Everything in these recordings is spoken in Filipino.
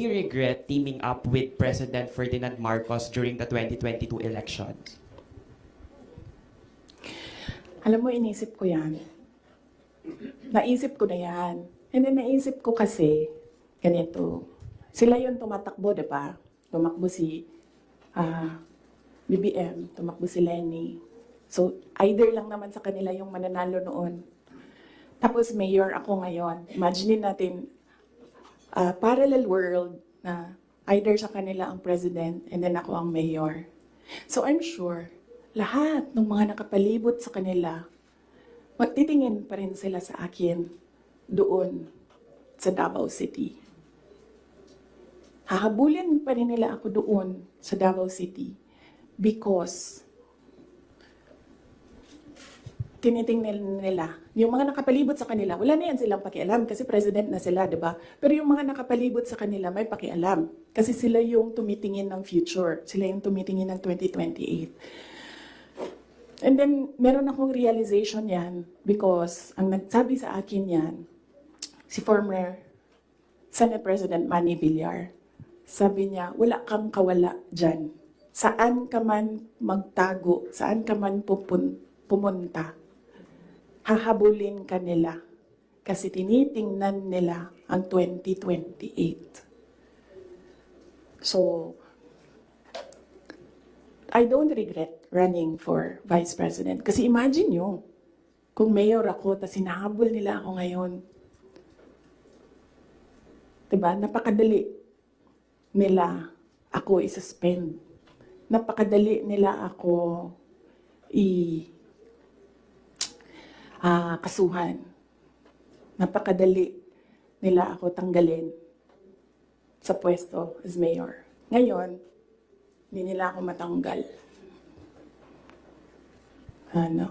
you regret teaming up with President Ferdinand Marcos during the 2022 elections? Alam mo, inisip ko yan. Naisip ko na yan. And then naisip ko kasi, ganito. Sila yung tumatakbo, di ba? Tumakbo si ah, BBM, tumakbo si Lenny. So, either lang naman sa kanila yung mananalo noon. Tapos mayor ako ngayon. Imagine natin, ah, parallel world na either sa kanila ang president and then ako ang mayor. So I'm sure, lahat ng mga nakapalibot sa kanila, magtitingin pa rin sila sa akin doon sa Davao City. Hahabulin pa rin nila ako doon sa Davao City because tinitingnan nila, yung mga nakapalibot sa kanila, wala na yan silang pakialam kasi president na sila, di ba? Pero yung mga nakapalibot sa kanila may pakialam kasi sila yung tumitingin ng future, sila yung tumitingin ng 2028. And then, meron akong realization yan because ang nagsabi sa akin yan, si former Senate President Manny Villar, sabi niya, wala kang kawala dyan. Saan ka man magtago, saan ka man pupun- pumunta, hahabulin ka nila kasi tinitingnan nila ang 2028. So, I don't regret running for vice president. Kasi imagine nyo, kung mayor ako, tapos hinahabol nila ako ngayon. Diba? Napakadali nila ako i-suspend. Napakadali nila ako i ah, kasuhan. Napakadali nila ako tanggalin sa pwesto as mayor. Ngayon, hindi nila ako matanggal. Ano?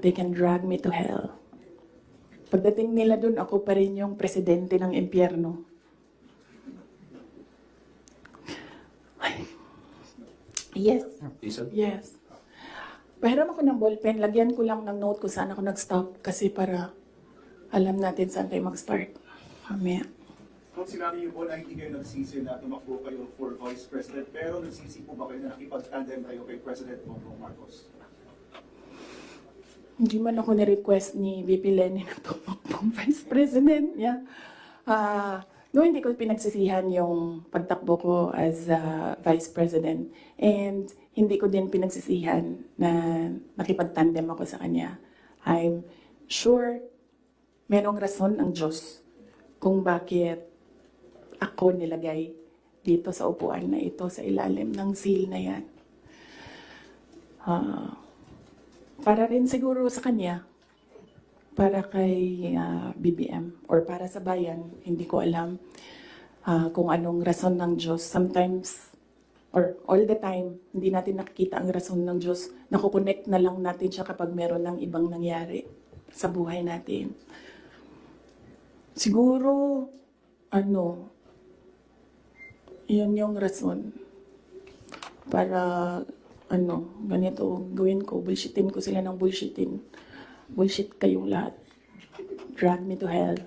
They can drag me to hell. Pagdating nila dun, ako pa rin yung presidente ng impyerno. Yes. Yes. Pahiram ako ng ballpen, lagyan ko lang ng note kung saan ako nag-stop kasi para alam natin saan tayo mag-start. Mamaya. Kung sinabi niyo po na hindi kayo nagsisi na tumakbo kayo for Vice President, pero nagsisi po ba kayo na nakipag-tandem kayo kay President Bongbong Marcos? Hindi man ako ni-request ni VP Lenny na tumakbong Vice President niya. Ah, no, hindi ko pinagsisihan yung pagtakbo ko as ah, Vice President. And hindi ko din pinagsisihan na nakipagtandem ako sa kanya. I'm sure merong rason ang Diyos kung bakit ako nilagay dito sa upuan na ito, sa ilalim ng seal na yan. Ah, para rin siguro sa kanya, para kay ah, BBM or para sa bayan, hindi ko alam ah, kung anong rason ng Diyos. Sometimes, or all the time, hindi natin nakikita ang rason ng Diyos. Nakukonect na lang natin siya kapag meron ng ibang nangyari sa buhay natin. Siguro, ano, yun yung rason para ano, ganito gawin ko, bullshitin ko sila ng bullshitin. Bullshit kayong lahat. Drag me to hell.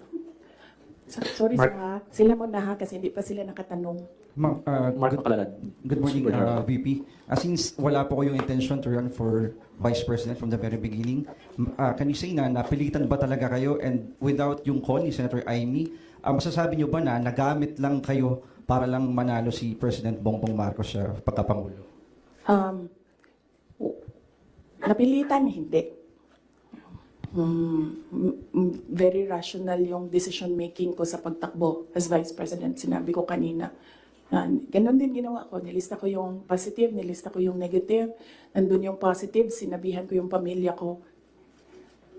So- sorry Mark- sa ha. Sila mo na ha kasi hindi pa sila nakatanong. Ma- uh, Mark good, Makalalad. good morning, uh, VP. Uh, since wala po kayong intention to run for Vice President from the very beginning, m- uh, can you say na napilitan ba talaga kayo and without yung call ni Senator Amy, uh, masasabi niyo ba na nagamit lang kayo para lang manalo si President Bongbong Marcos sa pagkapangulo? Um, w- napilitan, hindi. Hmm, m- m- very rational yung decision making ko sa pagtakbo as Vice President. Sinabi ko kanina. Uh, ganon din ginawa ko. Nilista ko yung positive, nilista ko yung negative. Nandun yung positive, sinabihan ko yung pamilya ko.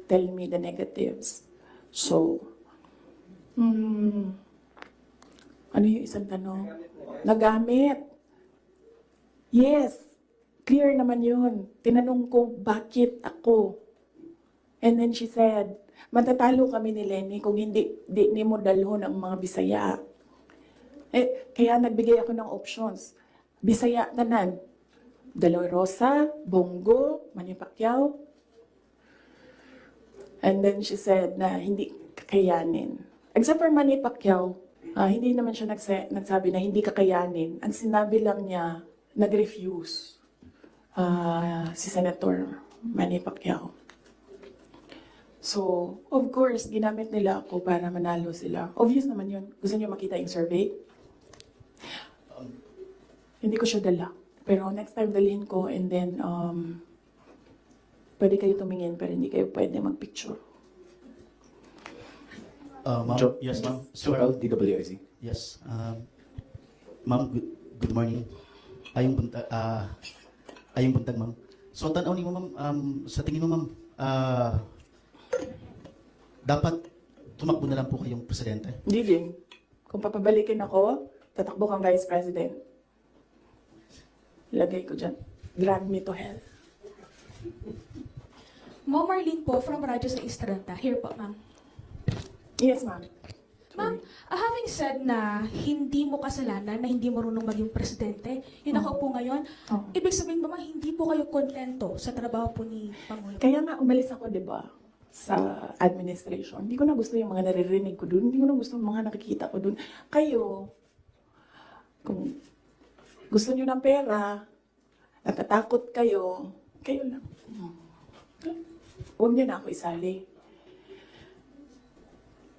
Tell me the negatives. So, hmm, ano yung isang tanong? Nagamit. Yes, clear naman yun. Tinanong ko, bakit ako? And then she said, matatalo kami ni Lenny kung hindi di, ni mo dalhon ang mga Bisaya. Eh, kaya nagbigay ako ng options. Bisaya tanan. Daloy Rosa, Bongo, Manny Pacquiao. And then she said na hindi kakayanin. Except for Manny Pacquiao, ah, hindi naman siya nagsa- nagsabi na hindi kakayanin. Ang sinabi lang niya, nag-refuse ah, si Senator Manny Pacquiao. So, of course, ginamit nila ako para manalo sila. Obvious naman yun. Gusto niyo makita yung survey? Hindi ko siya dala. Pero next time dalhin ko and then um, pwede kayo tumingin pero hindi kayo pwede magpicture. Uh, ma'am, Jo- yes, ma'am. Joel, DWIC. Yes. Um, ma'am, good, good morning. Ayong buntag, ah, ayong buntag, ma'am. So, tanaw ni mo, ma'am, um, sa tingin mo, ma'am, ah, dapat tumakbo na lang po kayong presidente. Hindi din. Kung papabalikin ako, tatakbo kang vice president. Lagay ko dyan. Drag me to hell. Ma'am Marlene po from Radyo sa Estranta. Here po, ma'am. Yes, ma'am. Ma'am, ah, having said na hindi mo kasalanan na hindi marunong maging presidente, yun ako po ngayon, Oo. ibig sabihin ba ma'am, hindi po kayo kontento sa trabaho po ni Pangulo? Kaya nga umalis ako, di ba, sa administration. Hindi ko na gusto yung mga naririnig ko doon. Hindi ko na gusto yung mga nakikita ko doon. Kayo, kung gusto nyo ng pera, natatakot kayo, kayo lang. Huwag nyo na ako isali.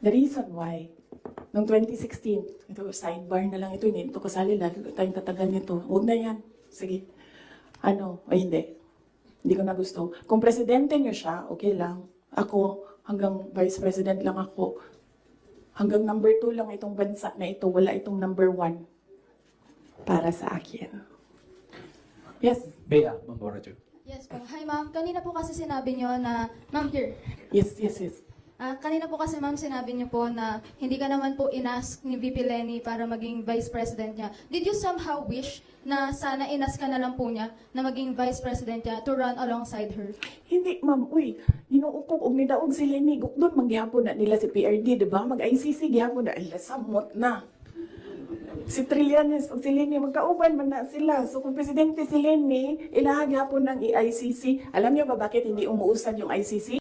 The reason why, noong 2016, ito, sidebar na lang ito, hindi ito kasali, lagi ko tayong tatagal nito. Huwag na yan. Sige. Ano, o hindi. Hindi ko na gusto. Kung presidente nyo siya, okay lang. Ako, hanggang vice president lang ako. Hanggang number two lang itong bansa na ito. Wala itong number one para sa akin. Yes, Bea, Mamborajo. Yes po. Hi ma'am, kanina po kasi sinabi niyo na, ma'am here, yes, yes, yes. Ah, kanina po kasi ma'am sinabi niyo po na hindi ka naman po inask ni VP Lenny para maging vice president niya. Did you somehow wish na sana inas ka na lang po niya na maging vice president niya to run alongside her? Hindi, ma'am, uy, ginuo ko, og nidaog sila ni Gukdon, manggihapon na nila si PRD, di ba? Mag-ICC, gihapon na, ay, samot na. Si Trillanes o si Lenny, magkauban man na sila. So kung presidente si Lenny, ilahag hapon ng ICC. Alam niyo ba bakit hindi umuusad yung ICC?